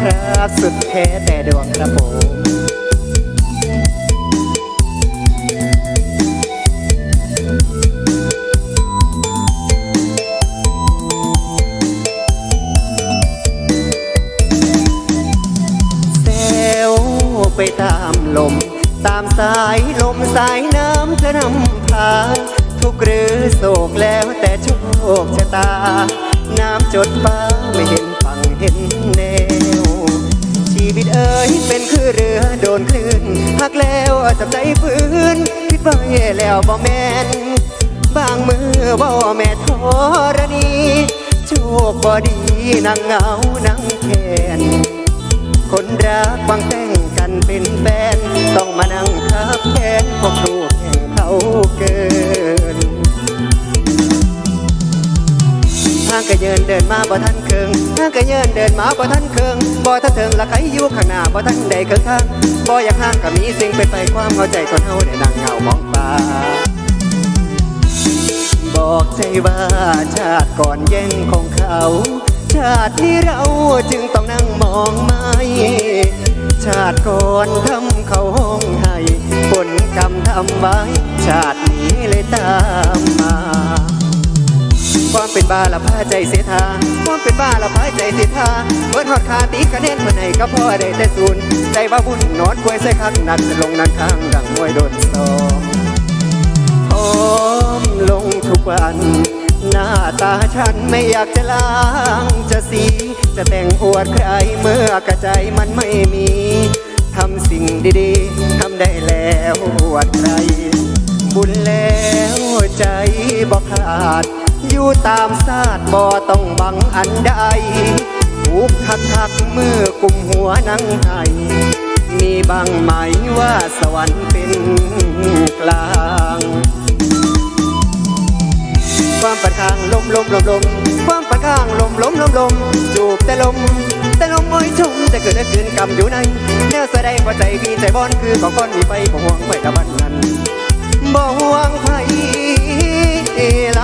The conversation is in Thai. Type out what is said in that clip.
ครับสุดแท้แต่ดวงครับผมเซลไปตามลม ตามสายลมสายน้ำจะนำพา ทุกข์หรือโศกแล้วแต่โชคชะตา น้ำจดฟ้า หักแล้วจำใจฟื้นคิดไว้แล้วบ่แม่นบางมือบ่แม่ธรณีโชคบ่ดีนั่งเหงานั่งแค้นคนรักบางแต่งกันเป็นแฟนต้องมานั่งางก็เยินเดินมาบ่ทันเคิงทางก็เยินเดินมาบ่ทันเคิงบ่ทันเถิงละใครอยู่ข้างหน้าบ่ทันได้เคิงทางบ่อยากห่างก็มีสิ่งเป็นไปความเข้าใจคนเฮาได้นั่งเงามองฟ้าบอกใจว่าชาติก่อนแย่งของเขา ชาตินี้เราจึงต้องนั่งมองไม่ชาติก่อนทำเขาห้องให้ผลกรรมทำไว้ ชาตินี้เลยตามมา ความเป็นบ้าละพาใจเสียทางความเป็นบ้าละพาใจเสียทางเบิดหอดคาตีคะแนนมาไหนก็พอได้แต่ศูนย์ใจว่าบุญนอนกล้วยใส่คักหนักจะลงนันข้างดังมวยโดนซอมพร้อมลงทุกวัน หน้าตาฉันไม่อยากจะล้างจะสี จะแต่งอวดใครเมื่อกระใจมันไม่มีทำสิ่งดีๆ ทำได้แล้วอวดใคร บุญแล้วใจบอกขาด อยู่ตามศาสตร์บ่ต้องบังอันใดผูกคักคักมือกุมหัวนังไห้มีบางไหมว่าสวรรค์เป็นกลาง ความประทางลมลมลมลมความประทางลมลมลมลมจูบแต่ลม แต่ลมมอยชมจะเกิดขึ้นกำอยู่ในแนวแสดงว่าใจพีใจบอนคือของคนมีไฟบ่ห่วงไปตะบันนั้นบ่ห่วงไฟละ